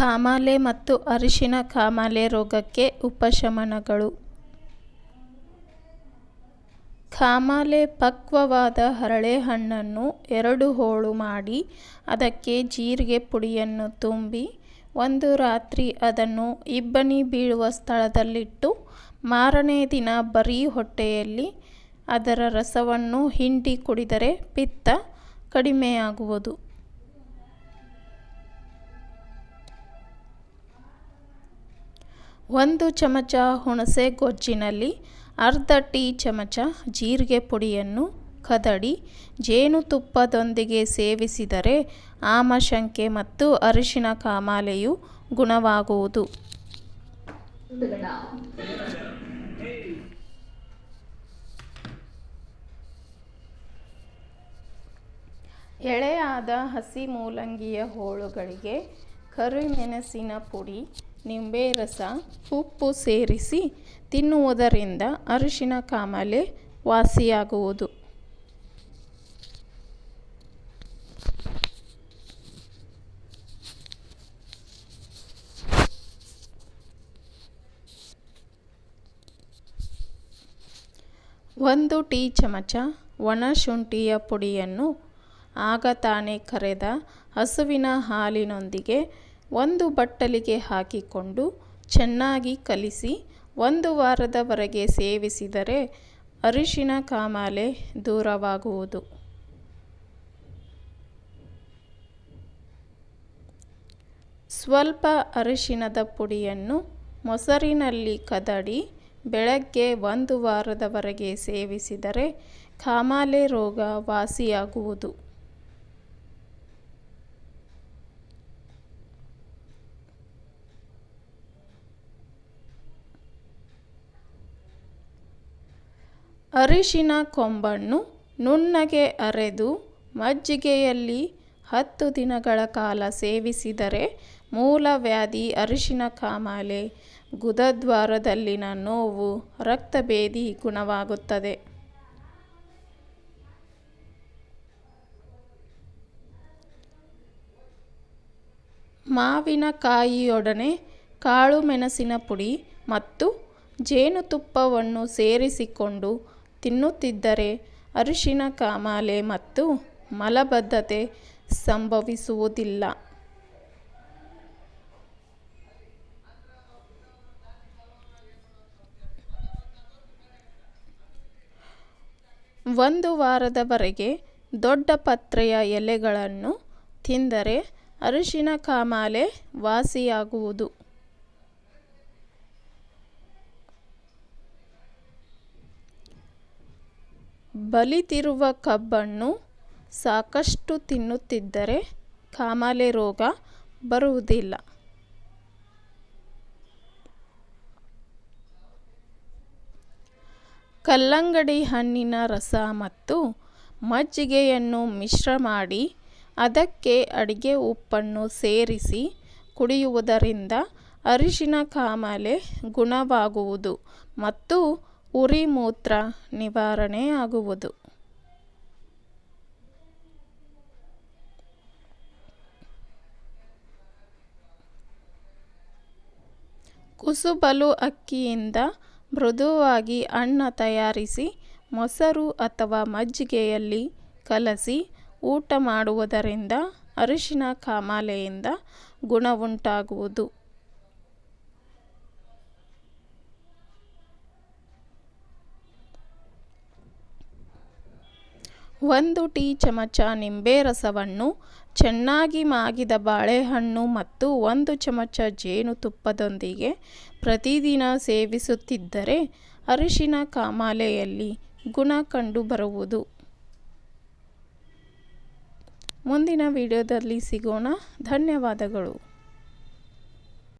ಕಾಮಾಲೆ ಮತ್ತು ಅರಿಶಿನ ಕಾಮಾಲೆ ರೋಗಕ್ಕೆ ಉಪಶಮನಗಳು. ಕಾಮಾಲೆ ಪಕ್ವವಾದ ಹರಳೆಹಣ್ಣನ್ನು ಎರಡು ಹೋಳು ಮಾಡಿ ಅದಕ್ಕೆ ಜೀರಿಗೆ ಪುಡಿಯನ್ನು ತುಂಬಿ ಒಂದು ರಾತ್ರಿ ಅದನ್ನು ಇಬ್ಬನಿ ಬೀಳುವ ಸ್ಥಳದಲ್ಲಿಟ್ಟು ಮಾರನೇ ದಿನ ಬರೀ ಹೊಟ್ಟೆಯಲ್ಲಿ ಅದರ ರಸವನ್ನು ಹಿಂಡಿ ಕುಡಿದರೆ ಪಿತ್ತ ಕಡಿಮೆಯಾಗುವುದು. ಒಂದು ಚಮಚ ಹುಣಸೆ ಗೊಜ್ಜಿನಲ್ಲಿ ಅರ್ಧ ಟೀ ಚಮಚ ಜೀರಿಗೆ ಪುಡಿಯನ್ನು ಕದಡಿ ಜೇನುತುಪ್ಪದೊಂದಿಗೆ ಸೇವಿಸಿದರೆ ಆಮಶಂಕೆ ಮತ್ತು ಅರಿಶಿನ ಕಾಮಾಲೆಯು ಗುಣವಾಗುವುದು. ಎಳೆಯಾದ ಹಸಿ ಮೂಲಂಗಿಯ ಹೋಳುಗಳಿಗೆ ಕರಿಮೆಣಸಿನ ಪುಡಿ, ನಿಂಬೆ ರಸ, ಉಪ್ಪು ಸೇರಿಸಿ ತಿನ್ನುವುದರಿಂದ ಅರಿಶಿನ ಕಾಮಾಲೆ ವಾಸಿಯಾಗುವುದು. ಒಂದು ಟೀ ಚಮಚ ಒಣಶುಂಠಿಯ ಪುಡಿಯನ್ನು ಆಗ ತಾನೇ ಕರೆದ ಹಸುವಿನ ಹಾಲಿನೊಂದಿಗೆ ಒಂದು ಬಟ್ಟಲಿಗೆ ಹಾಕಿಕೊಂಡು ಚೆನ್ನಾಗಿ ಕಲಿಸಿ ಒಂದು ವಾರದವರೆಗೆ ಸೇವಿಸಿದರೆ ಅರಿಶಿನ ಕಾಮಾಲೆ ದೂರವಾಗುವುದು. ಸ್ವಲ್ಪ ಅರಿಶಿನದ ಪುಡಿಯನ್ನು ಮೊಸರಿನಲ್ಲಿ ಕದಡಿ ಬೆಳಗ್ಗೆ ಒಂದು ವಾರದವರೆಗೆ ಸೇವಿಸಿದರೆ ಕಾಮಾಲೆ ರೋಗ ವಾಸಿಯಾಗುವುದು. ಅರಿಶಿನ ಕೊಂಬನ್ನು ನುಣ್ಣಗೆ ಅರೆದು ಮಜ್ಜಿಗೆಯಲ್ಲಿ ಹತ್ತು ದಿನಗಳ ಕಾಲ ಸೇವಿಸಿದರೆ ಮೂಲವ್ಯಾಧಿ ಅರಿಶಿನ ಕಾಮಾಲೆ. ಗುದದ್ವಾರದಲ್ಲಿನ ನೋವು ರಕ್ತಭೇದಿ ಗುಣವಾಗುತ್ತದೆ. ಮಾವಿನಕಾಯಿಯೊಡನೆ ಕಾಳು ಮೆಣಸಿನ ಪುಡಿ ಮತ್ತು ಜೇನುತುಪ್ಪವನ್ನು ಸೇರಿಸಿಕೊಂಡು ತಿನ್ನುತ್ತಿದ್ದರೆ ಅರಿಶಿನ ಕಾಮಾಲೆ ಮತ್ತು ಮಲಬದ್ಧತೆ ಸಂಭವಿಸುವುದಿಲ್ಲ. ಒಂದು ವಾರದವರೆಗೆ ದೊಡ್ಡ ಪತ್ರೆಯ ಎಲೆಗಳನ್ನು ತಿಂದರೆ ಅರಿಶಿನ ಕಾಮಾಲೆ ವಾಸಿಯಾಗುವುದು. ಬಲಿತಿರುವ ಕಬ್ಬನ್ನು ಸಾಕಷ್ಟು ತಿನ್ನುತ್ತಿದ್ದರೆ ಕಾಮಾಲೆ ರೋಗ ಬರುವುದಿಲ್ಲ. ಕಲ್ಲಂಗಡಿ ಹಣ್ಣಿನ ರಸ ಮತ್ತು ಮಜ್ಜಿಗೆಯನ್ನು ಮಿಶ್ರ ಮಾಡಿ ಅದಕ್ಕೆ ಅಡಿಗೆ ಉಪ್ಪನ್ನು ಸೇರಿಸಿ ಕುಡಿಯುವುದರಿಂದ ಅರಿಶಿನ ಕಾಮಾಲೆ ಗುಣವಾಗುವುದು ಮತ್ತು ಉರಿ ಮೂತ್ರ ನಿವಾರಣೆ ಆಗುವುದು. ಕುಸುಬಲು ಅಕ್ಕಿಯಿಂದ ಮೃದುವಾಗಿ ಅನ್ನ ತಯಾರಿಸಿ, ಮೊಸರು ಅಥವಾ ಮಜ್ಜಿಗೆಯಲ್ಲಿ ಕಲಸಿ ಊಟ ಮಾಡುವುದರಿಂದ ಅರಿಶಿನ ಕಾಮಾಲೆಯಿಂದ ಗುಣವುಂಟಾಗುವುದು. ಒಂದು ಟೀ ಚಮಚ ನಿಂಬೆ ರಸವನ್ನು, ಚೆನ್ನಾಗಿ ಮಾಗಿದ ಬಾಳೆಹಣ್ಣು ಮತ್ತು ಒಂದು ಚಮಚ ಜೇನುತುಪ್ಪದೊಂದಿಗೆ ಪ್ರತಿದಿನ ಸೇವಿಸುತ್ತಿದ್ದರೆ ಅರಿಶಿನ ಕಾಮಾಲೆಯಲ್ಲಿ ಗುಣ ಕಂಡುಬರುವುದು. ಮುಂದಿನ ವಿಡಿಯೋದಲ್ಲಿ ಸಿಗೋಣ. ಧನ್ಯವಾದಗಳು.